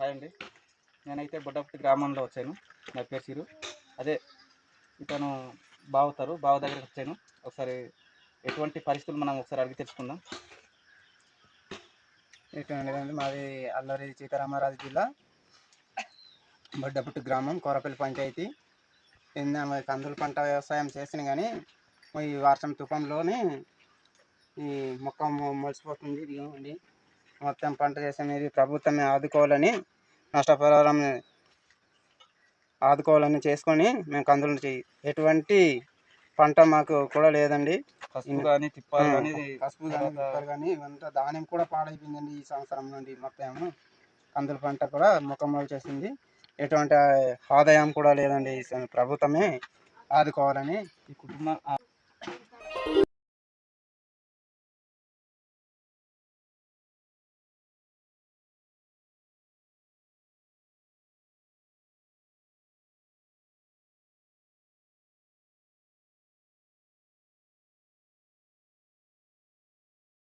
Hi అండి. నేనైతే బుడ్డపట్టి గ్రామంలో వచ్చాను. నా పేరు సిరు. అదే ఇతను బావుతారు బావ దగ్గరికి వచ్చాను. ఒకసారి ఎటువంటి పరిస్థితులు మనం ఒకసారి అడిగి తెలుసుకుందాం. ఎటువంటి మాది అల్లరి సీతారామరాజు జిల్లా బొడ్డపుట్టు గ్రామం కోరపల్లి పంచాయతీ. కింద మరి కందుల పంట వ్యవసాయం చేసిన కానీ ఈ వర్షం తుఫాన్లోనే ఈ మొక్క మొ- మొలిసిపోతుంది ఇదిగోండి మొత్తం పంట ఇది ప్రభుత్వమే ఆదుకోవాలని నష్టపరిహారం ఆదుకోవాలని చేసుకొని మేము కందులు చే- ఎటువంటి పంట మాకు కూడా లేదండి. పసుపు కానీ తిప్పాలు కానీ పసుపు కానీ కానీ ఇవంతా ధాన్యం కూడా పాడైపోయిందండి ఈ సంవత్సరం నుండి మొత్తం. కందుల పంట కూడా ముఖం చేసింది. ఎటువంటి ఆదాయం కూడా లేదండి. ప్రభుత్వమే ఆదుకోవాలని. ఈ కుటుంబం